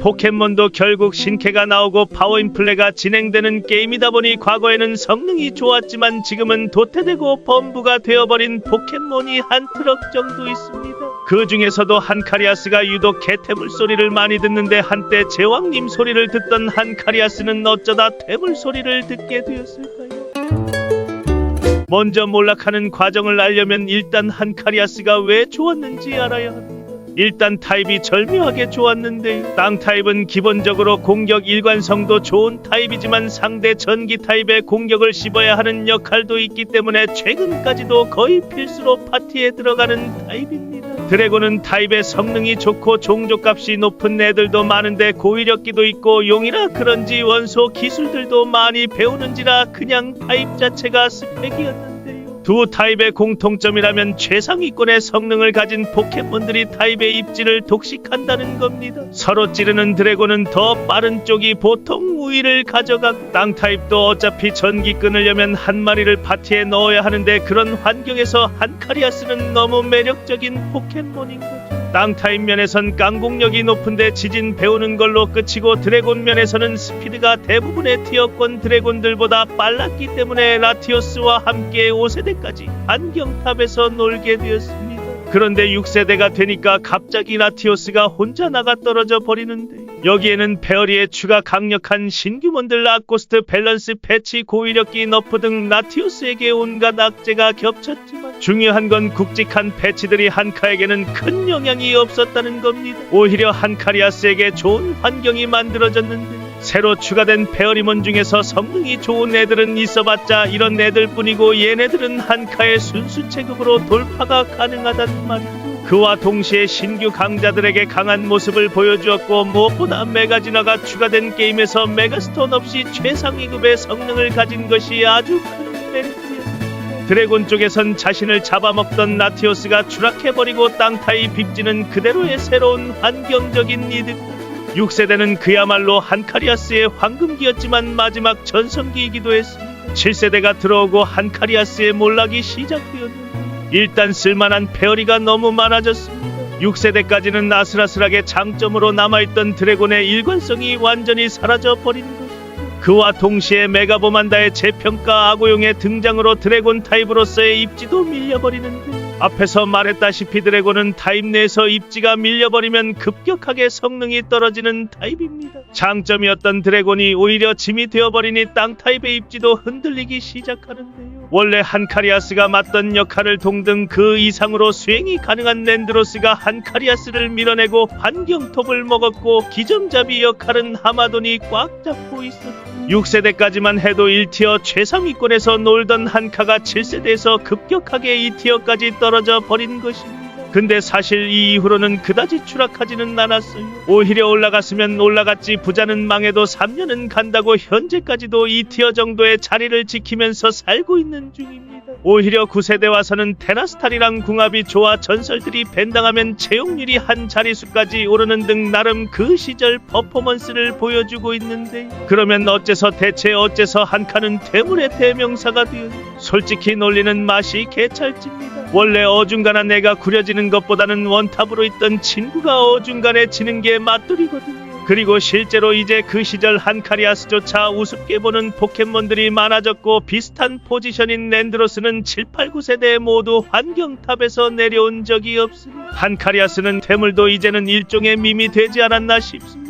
포켓몬도 결국 신캐가 나오고 파워인플레가 진행되는 게임이다 보니 과거에는 성능이 좋았지만 지금은 도태되고 범부가 되어버린 포켓몬이 한 트럭 정도 있습니다. 그 중에서도 한카리아스가 유독 개태물 소리를 많이 듣는데 한때 제왕님 소리를 듣던 한카리아스는 어쩌다 태물 소리를 듣게 되었을까요? 먼저 몰락하는 과정을 알려면 일단 한카리아스가 왜 좋았는지 알아야 합니다. 일단 타입이 절묘하게 좋았는데 땅 타입은 기본적으로 공격 일관성도 좋은 타입이지만 상대 전기 타입의 공격을 씹어야 하는 역할도 있기 때문에 최근까지도 거의 필수로 파티에 들어가는 타입입니다. 드래곤은 타입의 성능이 좋고 종족값이 높은 애들도 많은데 고위력기도 있고 용이라 그런지 원소 기술들도 많이 배우는지라 그냥 타입 자체가 스펙이었는데요. 두 타입의 공통점이라면 최상위권의 성능을 가진 포켓몬들이 타입의 입지를 독식한다는 겁니다. 서로 찌르는 드래곤은 더 빠른 쪽이 보통 우위를 가져가고 땅 타입도 어차피 전기 끊으려면 한 마리를 파티에 넣어야 하는데 그런 환경에서 한카리아스는 너무 매력적인 포켓몬인 거죠. 땅 타입 면에선 깡공력이 높은데 지진 배우는 걸로 끝이고 드래곤 면에서는 스피드가 대부분의 티어권 드래곤들보다 빨랐기 때문에 라티오스와 함께 5세대까지 안경탑에서 놀게 되었습니다. 그런데 6세대가 되니까 갑자기 라티오스가 혼자 나가 떨어져 버리는데 여기에는 페어리의 추가 강력한 신규몬들 라코스트 밸런스 패치 고위력기 너프 등 라티오스에게 온갖 악재가 겹쳤지만 중요한 건 굵직한 패치들이 한카에게는 큰 영향이 없었다는 겁니다. 오히려 한카리아스에게 좋은 환경이 만들어졌는데 새로 추가된 페어리몬 중에서 성능이 좋은 애들은 있어봤자 이런 애들 뿐이고 얘네들은 한카의 순수 체급으로 돌파가 가능하단 말이죠. 그와 동시에 신규 강자들에게 강한 모습을 보여주었고 무엇보다 메가진화가 추가된 게임에서 메가스톤 없이 최상위급의 성능을 가진 것이 아주 큰 메리트였습니다. 드래곤 쪽에선 자신을 잡아먹던 라티오스가 추락해버리고 땅타이 빅지는 그대로의 새로운 환경적인 이득 6세대는 그야말로 한카리아스의 황금기였지만 마지막 전성기이기도 했습니다. 7세대가 들어오고 한카리아스의 몰락이 시작되었는데 일단 쓸만한 페어리가 너무 많아졌습니다. 6세대까지는 아슬아슬하게 장점으로 남아있던 드래곤의 일관성이 완전히 사라져 버린 것. 그와 동시에 메가보만다의 재평가 아고용의 등장으로 드래곤 타입으로서의 입지도 밀려버리는 데 앞에서 말했다시피 드래곤은 타입 내에서 입지가 밀려버리면 급격하게 성능이 떨어지는 타입입니다. 장점이었던 드래곤이 오히려 짐이 되어버리니 땅 타입의 입지도 흔들리기 시작하는데요. 원래 한카리아스가 맡던 역할을 동등 그 이상으로 수행이 가능한 랜드로스가 한카리아스를 밀어내고 환경톱을 먹었고 기점잡이 역할은 하마돈이 꽉 잡고 있었고 6세대까지만 해도 1티어 최상위권에서 놀던 한카가 7세대에서 급격하게 2티어까지 떨어져 버린 것입니다. 근데 사실 이 이후로는 그다지 추락하지는 않았어요. 오히려 올라갔으면 올라갔지 부자는 망해도 3년은 간다고 현재까지도 2티어 정도의 자리를 지키면서 살고 있는 중입니다. 오히려 9세대 와서는 테라스탈이랑 궁합이 좋아 전설들이 밴당하면 채용률이 한 자릿수까지 오르는 등 나름 그 시절 퍼포먼스를 보여주고 있는데 그러면 어째서 대체 어째서 한 칸은 퇴물의 대명사가 되었 솔직히 놀리는 맛이 개찰집니다. 원래 어중간한 애가 구려지는 것보다는 원탑으로 있던 친구가 어중간해 지는 게 맛돌이거든요. 그리고 실제로 이제 그 시절 한카리아스조차 우습게 보는 포켓몬들이 많아졌고 비슷한 포지션인 랜드로스는 7, 8, 9세대 모두 환경탑에서 내려온 적이 없으니 한카리아스는 퇴물도 이제는 일종의 밈이 되지 않았나 싶습니다.